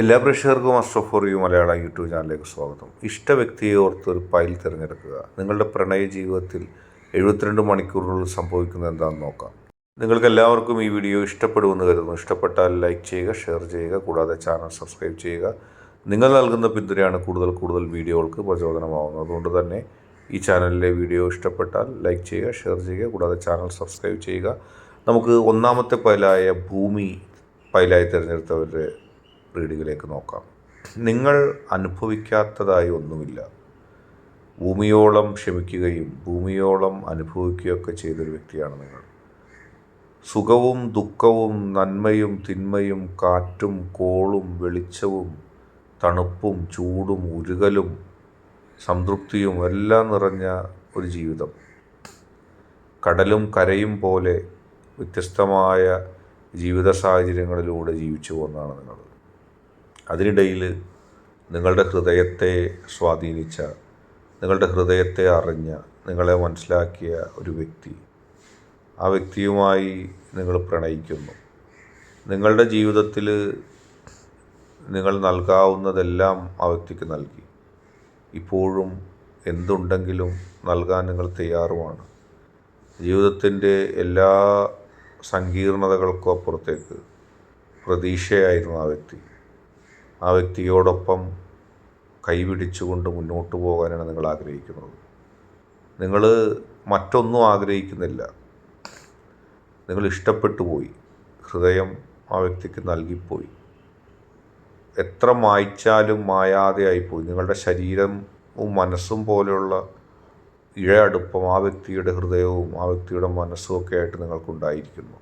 എല്ലാ പ്രേക്ഷകർക്കും astro for you മലയാള യൂട്യൂബ് ചാനലിലേക്ക് സ്വാഗതം. ഇഷ്ട വ്യക്തിയെ ഓർത്ത് ഒരു ഫയൽ തിരഞ്ഞെടുക്കുക. നിങ്ങളുടെ പ്രണയ ജീവിതത്തിൽ എഴുപത്തിരണ്ട് മണിക്കൂറുകൾ സംഭവിക്കുന്നത് എന്താണെന്ന് നോക്കാം. നിങ്ങൾക്ക് എല്ലാവർക്കും ഈ വീഡിയോ ഇഷ്ടപ്പെടുമെന്ന് കരുതുന്നു. ഇഷ്ടപ്പെട്ടാൽ ലൈക്ക് ചെയ്യുക ഷെയർ ചെയ്യുക കൂടാതെ ചാനൽ സബ്സ്ക്രൈബ് ചെയ്യുക. നിങ്ങൾ നൽകുന്ന പിന്തുണയാണ് കൂടുതൽ കൂടുതൽ വീഡിയോകൾക്ക് പ്രചോദനമാവുന്നത്. അതുകൊണ്ട് തന്നെ ഈ ചാനലിലെ വീഡിയോ ഇഷ്ടപ്പെട്ടാൽ ലൈക്ക് ചെയ്യുക ഷെയർ ചെയ്യുക കൂടാതെ ചാനൽ സബ്സ്ക്രൈബ് ചെയ്യുക. നമുക്ക് ഒന്നാമത്തെ പൈലായ ഭൂമി പൈലായി തിരഞ്ഞെടുത്തവരുടെ റീഡിങ്ങിലേക്ക് നോക്കാം. നിങ്ങൾ അനുഭവിക്കാത്തതായി ഒന്നുമില്ല. ഭൂമിയോളം ക്ഷമിക്കുകയും ഭൂമിയോളം അനുഭവിക്കുകയൊക്കെ ചെയ്തൊരു വ്യക്തിയാണ് നിങ്ങൾ. സുഖവും ദുഃഖവും നന്മയും തിന്മയും കാറ്റും കോളും വെളിച്ചവും തണുപ്പും ചൂടും ഉരുകലും സംതൃപ്തിയും എല്ലാം നിറഞ്ഞ ഒരു ജീവിതം. കടലും കരയും പോലെ വ്യത്യസ്തമായ ജീവിത സാഹചര്യങ്ങളിലൂടെ ജീവിച്ചു പോകുന്നതാണ് നിങ്ങൾ. അതിനിടയിൽ നിങ്ങളുടെ ഹൃദയത്തെ സ്വാധീനിച്ച നിങ്ങളുടെ ഹൃദയത്തെ അറിഞ്ഞ നിങ്ങളെ മനസ്സിലാക്കിയ ഒരു വ്യക്തി. ആ വ്യക്തിയുമായി നിങ്ങൾ പ്രണയിക്കുന്നു. നിങ്ങളുടെ ജീവിതത്തിൽ നിങ്ങൾ നൽകാവുന്നതെല്ലാം ആ വ്യക്തിക്ക് നൽകി. ഇപ്പോഴും എന്തുണ്ടെങ്കിലും നൽകാൻ നിങ്ങൾ തയ്യാറുമാണ്. ജീവിതത്തിന്റെ എല്ലാ സങ്കീർണതകൾക്കും അപ്പുറത്തേക്ക് പ്രതീക്ഷയായിരുന്നു ആ വ്യക്തി. ആ വ്യക്തിയോടൊപ്പം കൈപിടിച്ചുകൊണ്ട് മുന്നോട്ട് പോകാനാണ് നിങ്ങൾ ആഗ്രഹിക്കുന്നത്. നിങ്ങൾ മറ്റൊന്നും ആഗ്രഹിക്കുന്നില്ല. നിങ്ങൾ ഇഷ്ടപ്പെട്ടു പോയി. ഹൃദയം ആ വ്യക്തിക്ക് നൽകിപ്പോയി. എത്ര മായ്ച്ചാലും മായാതെ ആയിപ്പോയി. നിങ്ങളുടെ ശരീരവും മനസ്സും പോലെയുള്ള ഇഴ അടുപ്പം ആ വ്യക്തിയുടെ ഹൃദയവും ആ വ്യക്തിയുടെ മനസ്സും ഒക്കെ ആയിട്ട് നിങ്ങൾക്കുണ്ടായിരിക്കുന്നു.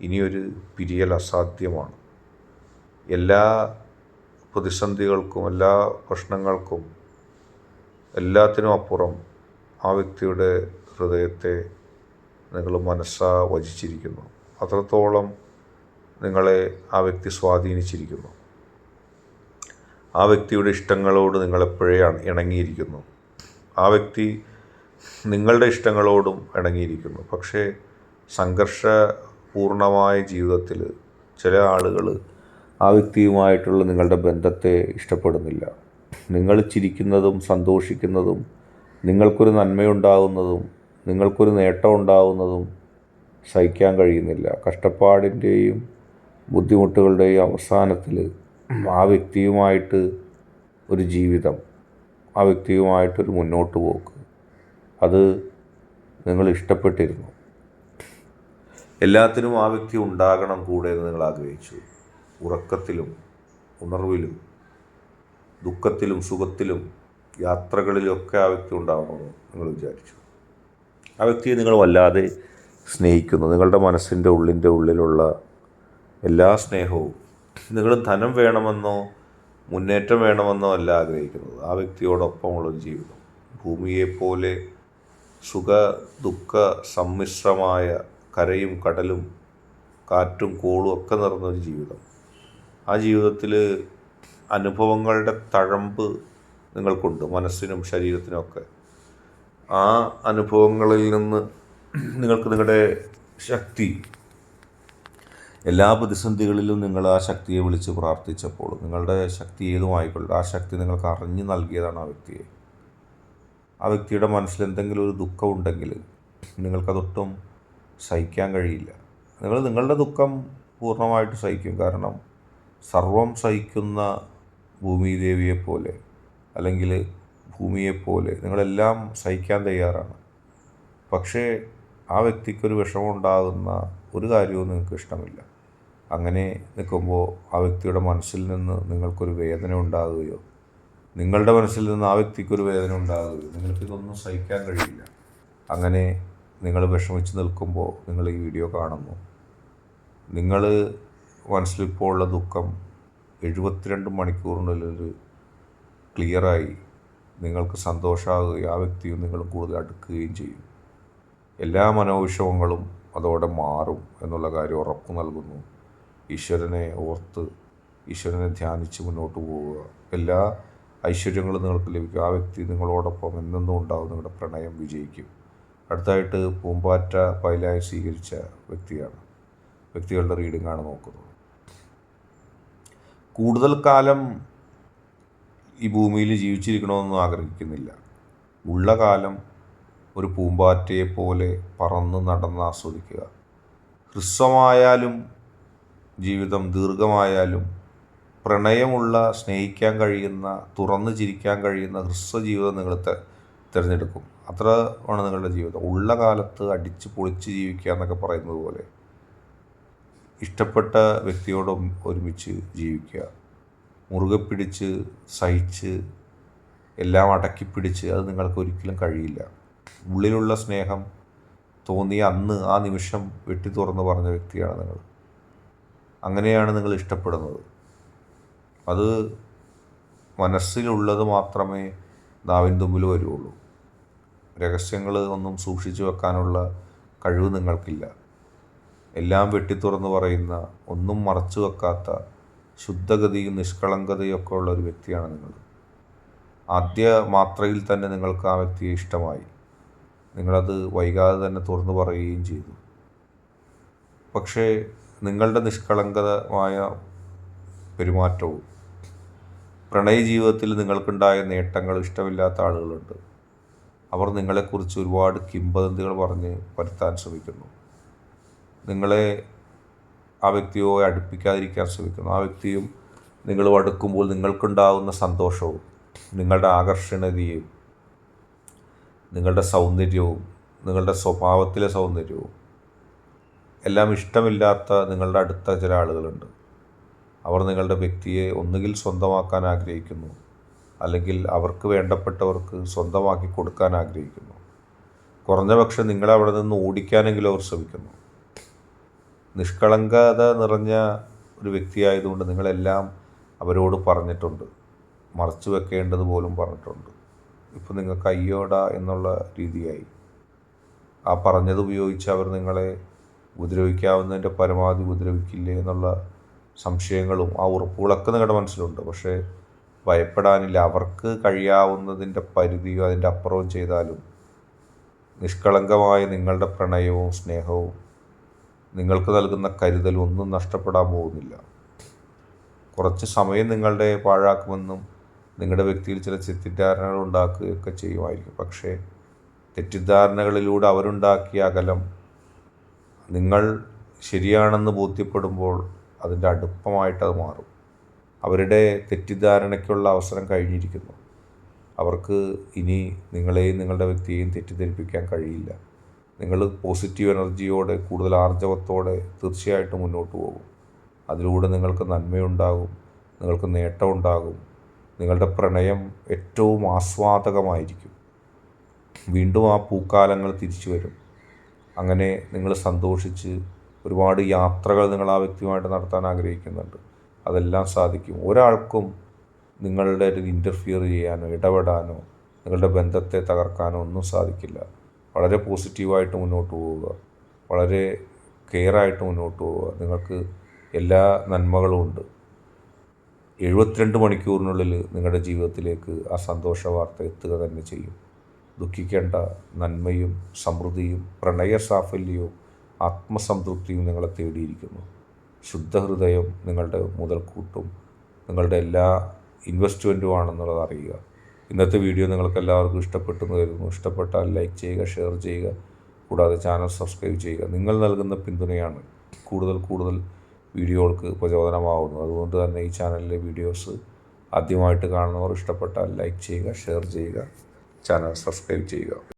ഇനിയൊരു പിരിയൽ അസാധ്യമാണ്. എല്ലാ പ്രതിസന്ധികൾക്കും എല്ലാ പ്രശ്നങ്ങൾക്കും എല്ലാത്തിനും അപ്പുറം ആ വ്യക്തിയുടെ ഹൃദയത്തെ നിങ്ങൾ മനസ്സാ വചിച്ചിരിക്കുന്നു. അത്രത്തോളം നിങ്ങളെ ആ വ്യക്തി സ്വാധീനിച്ചിരിക്കുന്നു. ആ വ്യക്തിയുടെ ഇഷ്ടങ്ങളോട് നിങ്ങളെപ്പോഴേ ഇണങ്ങിയിരിക്കുന്നു. ആ വ്യക്തി നിങ്ങളുടെ ഇഷ്ടങ്ങളോടും ഇണങ്ങിയിരിക്കുന്നു. പക്ഷേ സംഘർഷപൂർണമായ ജീവിതത്തിൽ ചില ആളുകൾ ആ വ്യക്തിയുമായിട്ടുള്ള നിങ്ങളുടെ ബന്ധത്തെ ഇഷ്ടപ്പെടുന്നില്ല. നിങ്ങൾ ചിരിക്കുന്നതും സന്തോഷിക്കുന്നതും നിങ്ങൾക്കൊരു നന്മയുണ്ടാകുന്നതും നിങ്ങൾക്കൊരു നേട്ടം ഉണ്ടാകുന്നതും സഹിക്കാൻ കഴിയുന്നില്ല. കഷ്ടപ്പാടിന്റെയും ബുദ്ധിമുട്ടുകളുടെയും അവസാനത്തിൽ ആ വ്യക്തിയുമായിട്ട് ഒരു ജീവിതം ആ വ്യക്തിയുമായിട്ടൊരു മുന്നോട്ട് പോക്ക്. അത് നിങ്ങൾ ഇഷ്ടപ്പെട്ടിരുന്നു. എല്ലാത്തിനും ആ വ്യക്തി ഉണ്ടാകണം കൂടെ എന്ന് നിങ്ങൾ ആഗ്രഹിച്ചു. ഉറക്കത്തിലും ഉണർവിലും ദുഃഖത്തിലും സുഖത്തിലും യാത്രകളിലൊക്കെ ആ വ്യക്തി ഉണ്ടാവണമെന്ന് നിങ്ങൾ വിചാരിച്ചു. ആ വ്യക്തിയെ നിങ്ങൾ വല്ലാതെ സ്നേഹിക്കുന്നു. നിങ്ങളുടെ മനസ്സിന്റെ ഉള്ളിന്റെ ഉള്ളിലുള്ള എല്ലാ സ്നേഹവും നിങ്ങൾ ധനം വേണമെന്നോ മുന്നേറ്റം വേണമെന്നോ അല്ല ആഗ്രഹിക്കുന്നത്. ആ വ്യക്തിയോടൊപ്പമുള്ളൊരു ജീവിതം. ഭൂമിയെപ്പോലെ സുഖ ദുഃഖ സമ്മിശ്രമായ കരയും കടലും കാറ്റും കോളും ഒക്കെ നിറഞ്ഞൊരു ജീവിതം. ആ ജീവിതത്തിൽ അനുഭവങ്ങളുടെ തഴമ്പ് നിങ്ങൾക്കുണ്ട് മനസ്സിനും ശരീരത്തിനുമൊക്കെ ആ അനുഭവങ്ങളിൽ നിന്ന് നിങ്ങൾക്ക് നിങ്ങളുടെ ശക്തി എല്ലാ പ്രതിസന്ധികളിലും നിങ്ങൾ ആ ശക്തിയെ വിളിച്ച് പ്രാർത്ഥിച്ചപ്പോൾ നിങ്ങളുടെ ശക്തി ഏതുമായിക്കൊള്ളു ആ ശക്തി നിങ്ങൾക്ക് അറിഞ്ഞു നൽകിയതാണ് ആ വ്യക്തിയെ. ആ വ്യക്തിയുടെ മനസ്സിൽ എന്തെങ്കിലും ഒരു ദുഃഖം ഉണ്ടെങ്കിൽ നിങ്ങൾക്കതൊട്ടും സഹിക്കാൻ കഴിയില്ല. നിങ്ങൾ നിങ്ങളുടെ ദുഃഖം പൂർണമായിട്ട് സഹിക്കും. കാരണം സർവം സഹിക്കുന്ന ഭൂമിദേവിയെപ്പോലെ അല്ലെങ്കിൽ ഭൂമിയെപ്പോലെ നിങ്ങളെല്ലാം സഹിക്കാൻ തയ്യാറാണ്. പക്ഷേ ആ വ്യക്തിക്കൊരു വിഷമമുണ്ടാകുന്ന ഒരു കാര്യവും നിങ്ങൾക്ക് ഇഷ്ടമില്ല. അങ്ങനെ നിൽക്കുമ്പോൾ ആ വ്യക്തിയുടെ മനസ്സിൽ നിന്ന് നിങ്ങൾക്കൊരു വേദന ഉണ്ടാകുകയോ നിങ്ങളുടെ മനസ്സിൽ നിന്ന് ആ വ്യക്തിക്കൊരു വേദന ഉണ്ടാകുകയോ നിങ്ങൾക്കിതൊന്നും സഹിക്കാൻ കഴിയില്ല. അങ്ങനെ നിങ്ങൾ വിഷമിച്ച് നിൽക്കുമ്പോൾ നിങ്ങൾ ഈ വീഡിയോ കാണുന്നു. നിങ്ങൾ മനസ്സിലിപ്പോൾ ദുഃഖം എഴുപത്തിരണ്ട് മണിക്കൂറിനുള്ളിൽ ക്ലിയറായി നിങ്ങൾക്ക് സന്തോഷമാകുകയും ആ വ്യക്തിയും നിങ്ങൾ കൂടുതൽ അടുക്കുകയും ചെയ്യും. എല്ലാ മനോവിഷമങ്ങളും അതോടെ മാറും എന്നുള്ള കാര്യം ഉറപ്പു നൽകുന്നു. ഈശ്വരനെ ഓർത്ത് ഈശ്വരനെ ധ്യാനിച്ച് മുന്നോട്ട് പോവുക. എല്ലാ ഐശ്വര്യങ്ങളും നിങ്ങൾക്ക് ലഭിക്കും. ആ വ്യക്തി നിങ്ങളോടൊപ്പം എന്നെന്നും ഉണ്ടാവും. നിങ്ങളുടെ പ്രണയം വിജയിക്കും. അടുത്തായിട്ട് പൂമ്പാറ്റ പൈലായി സ്വീകരിച്ച വ്യക്തിയാണ്. വ്യക്തികളുടെ റീഡിംഗ് ആണ് നോക്കുന്നത്. കൂടുതൽ കാലം ഈ ഭൂമിയിൽ ജീവിച്ചിരിക്കണമെന്നും ആഗ്രഹിക്കുന്നില്ല. ഉള്ള കാലം ഒരു പൂമ്പാറ്റയെ പോലെ പറന്ന് നടന്ന് ആസ്വദിക്കുക. ഹ്രസ്വമായാലും ജീവിതം ദീർഘമായാലും പ്രണയമുള്ള സ്നേഹിക്കാൻ കഴിയുന്ന തുറന്ന് ചിരിക്കാൻ കഴിയുന്ന ഹ്രസ്വ ജീവിതം നിങ്ങൾ തിരഞ്ഞെടുക്കും. അത്ര നിങ്ങളുടെ ജീവിതം. ഉള്ള കാലത്ത് അടിച്ച് പൊളിച്ച് ജീവിക്കുക എന്നൊക്കെ പറയുന്നത് പോലെ. ഇഷ്ടപ്പെട്ട വ്യക്തിയോട് ഒരുമിച്ച് ജീവിക്കുക. മുറുകെ പിടിച്ച് സഹിച്ച് എല്ലാം അടക്കിപ്പിടിച്ച് അത് നിങ്ങൾക്ക് ഒരിക്കലും കഴിയില്ല. ഉള്ളിലുള്ള സ്നേഹം തോന്നിയ അന്ന് ആ നിമിഷം വെട്ടി തുറന്ന് പറഞ്ഞ വ്യക്തിയാണ് നിങ്ങൾ. അങ്ങനെയാണ് നിങ്ങൾ ഇഷ്ടപ്പെടുന്നത്. അത് മനസ്സിലുള്ളത് മാത്രമേ നാവിൻ തുമ്പിൽ വരുള്ളൂ. രഹസ്യങ്ങൾ ഒന്നും സൂക്ഷിച്ചു വെക്കാനുള്ള കഴിവ് നിങ്ങൾക്കില്ല. എല്ലാം വെട്ടിത്തുറന്ന് പറയുന്ന ഒന്നും മറച്ചു വെക്കാത്ത ശുദ്ധഗതിയും നിഷ്കളങ്കതയും ഒക്കെ ഉള്ള ഒരു വ്യക്തിയാണ് നിങ്ങൾ. ആദ്യ മാത്രയിൽ തന്നെ നിങ്ങൾക്ക് ആ വ്യക്തിയെ ഇഷ്ടമായി. നിങ്ങളത് വൈകാതെ തന്നെ തുറന്നു പറയുകയും ചെയ്തു. പക്ഷേ നിങ്ങളുടെ നിഷ്കളങ്കമായ പെരുമാറ്റവും പ്രണയ ജീവിതത്തിൽ നിങ്ങൾക്കുണ്ടായ നേട്ടങ്ങൾ ഇഷ്ടമില്ലാത്ത ആളുകളുണ്ട്. അവർ നിങ്ങളെക്കുറിച്ച് ഒരുപാട് കിംവദന്തികൾ പറഞ്ഞ് വരുത്താൻ ശ്രമിക്കുന്നു. നിങ്ങളെ ആ വ്യക്തിയുമായി അടുപ്പിക്കാതിരിക്കാൻ ശ്രമിക്കുന്നു. ആ വ്യക്തിയും നിങ്ങൾ അടുക്കുമ്പോൾ നിങ്ങൾക്കുണ്ടാകുന്ന സന്തോഷവും നിങ്ങളുടെ ആകർഷണീയതയും നിങ്ങളുടെ സൗന്ദര്യവും നിങ്ങളുടെ സ്വഭാവത്തിലെ സൗന്ദര്യവും എല്ലാം ഇഷ്ടമില്ലാത്ത നിങ്ങളുടെ അടുത്ത ചില ആളുകളുണ്ട്. അവർ നിങ്ങളുടെ വ്യക്തിയെ ഒന്നുകിൽ സ്വന്തമാക്കാൻ ആഗ്രഹിക്കുന്നു അല്ലെങ്കിൽ അവർക്ക് വേണ്ടപ്പെട്ടവർക്ക് സ്വന്തമാക്കി കൊടുക്കാൻ ആഗ്രഹിക്കുന്നു. കുറഞ്ഞപക്ഷം നിങ്ങളെ അവിടെ നിന്ന് ഓടിക്കാനെങ്കിലും അവർ ശ്രമിക്കുന്നു. നിഷ്കളങ്കത നിറഞ്ഞ ഒരു വ്യക്തിയായതുകൊണ്ട് നിങ്ങളെല്ലാം അവരോട് പറഞ്ഞിട്ടുണ്ട്. മറച്ചു വെക്കേണ്ടത് പോലും പറഞ്ഞിട്ടുണ്ട്. ഇപ്പം നിങ്ങൾക്ക് അയ്യോട എന്നുള്ള രീതിയായി. ആ പറഞ്ഞത് ഉപയോഗിച്ച് അവർ നിങ്ങളെ ഉപദ്രവിക്കാവുന്നതിന്റെ പരമാവധി ഉപദ്രവിക്കില്ലേ എന്നുള്ള സംശയങ്ങളും ആ ഉറപ്പുകളൊക്കെ നിങ്ങളുടെ മനസ്സിലുണ്ട്. പക്ഷേ ഭയപ്പെടാനില്ല. അവർക്ക് കഴിയാവുന്നതിന്റെ പരിധിയോ അതിന്റെ അപ്പുറവും ചെയ്താലും നിഷ്കളങ്കമായ നിങ്ങളുടെ പ്രണയവും സ്നേഹവും നിങ്ങൾക്ക് നൽകുന്ന കരുതൽ ഒന്നും നഷ്ടപ്പെടാൻ പോകുന്നില്ല. കുറച്ച് സമയം നിങ്ങളുടെ പാഴാക്കുമെന്നും നിങ്ങളുടെ വ്യക്തിയിൽ ചില തെറ്റിദ്ധാരണകൾ ഉണ്ടാക്കുകയൊക്കെ ചെയ്യുമായിരിക്കും. പക്ഷേ തെറ്റിദ്ധാരണകളിലൂടെ അവരുണ്ടാക്കിയ അകലം നിങ്ങൾ ശരിയാണെന്ന് ബോധ്യപ്പെടുമ്പോൾ അതിന്റെ അടുപ്പമായിട്ട് അത് മാറും. അവരുടെ തെറ്റിദ്ധാരണയ്ക്കുള്ള അവസരം കഴിഞ്ഞിരിക്കുന്നു. അവർക്ക് ഇനി നിങ്ങളെയും നിങ്ങളുടെ വ്യക്തിയെയും തെറ്റിദ്ധരിപ്പിക്കാൻ കഴിയില്ല. നിങ്ങൾ പോസിറ്റീവ് എനർജിയോടെ കൂടുതൽ ആർജവത്തോടെ തീർച്ചയായിട്ടും മുന്നോട്ട് പോകും. അതിലൂടെ നിങ്ങൾക്ക് നന്മയുണ്ടാകും നിങ്ങൾക്ക് നേട്ടമുണ്ടാകും നിങ്ങളുടെ പ്രണയം ഏറ്റവും ആസ്വാദകമായിരിക്കും. വീണ്ടും ആ പൂക്കാലങ്ങൾ തിരിച്ചു വരും. അങ്ങനെ നിങ്ങൾ സന്തോഷിച്ച് ഒരുപാട് യാത്രകൾ നിങ്ങൾ ആ വ്യക്തിയുമായിട്ട് നടത്താൻ ആഗ്രഹിക്കുന്നുണ്ട്. അതെല്ലാം സാധിക്കും. ഒരാൾക്കും നിങ്ങളുടെ ഇന്റർഫിയർ ചെയ്യാനോ ഇടപെടാനോ നിങ്ങളുടെ ബന്ധത്തെ തകർക്കാനോ ഒന്നും സാധിക്കില്ല. വളരെ പോസിറ്റീവായിട്ട് മുന്നോട്ട് പോവുക. വളരെ കെയറായിട്ട് മുന്നോട്ട് പോവുക. നിങ്ങൾക്ക് എല്ലാ നന്മകളും ഉണ്ട്. എഴുപത്തിരണ്ട് മണിക്കൂറിനുള്ളിൽ നിങ്ങളുടെ ജീവിതത്തിലേക്ക് ആ സന്തോഷ വാർത്ത എത്തുക തന്നെ ചെയ്യും. ദുഃഖിക്കേണ്ട നന്മയും സമൃദ്ധിയും പ്രണയ സാഫല്യവും ആത്മസംതൃപ്തിയും നിങ്ങളെ തേടിയിരിക്കുന്നു. ശുദ്ധഹൃദയം നിങ്ങളുടെ മുതൽക്കൂട്ടും. നിങ്ങളുടെ എല്ലാ ഇൻവെസ്റ്റ്മെന്റുമാണെന്നുള്ളത് അറിയുക. ഇന്നത്തെ വീഡിയോ നിങ്ങൾക്ക് എല്ലാവർക്കും ഇഷ്ടപ്പെട്ടു എന്ന് കരുതുന്നു. ഇഷ്ടപ്പെട്ടാൽ ലൈക്ക് ചെയ്യുക ഷെയർ ചെയ്യുക കൂടാതെ ചാനൽ സബ്സ്ക്രൈബ് ചെയ്യുക. നിങ്ങൾ നൽകുന്ന പിന്തുണയാണ് കൂടുതൽ കൂടുതൽ വീഡിയോകൾക്ക് പ്രചോദനമാവുന്നു അതുകൊണ്ട് തന്നെ ഈ ചാനലിലെ വീഡിയോസ് ആദ്യമായിട്ട് കാണുന്നവർ ഇഷ്ടപ്പെട്ടാൽ ലൈക്ക് ചെയ്യുക ഷെയർ ചെയ്യുക ചാനൽ സബ്സ്ക്രൈബ് ചെയ്യുക.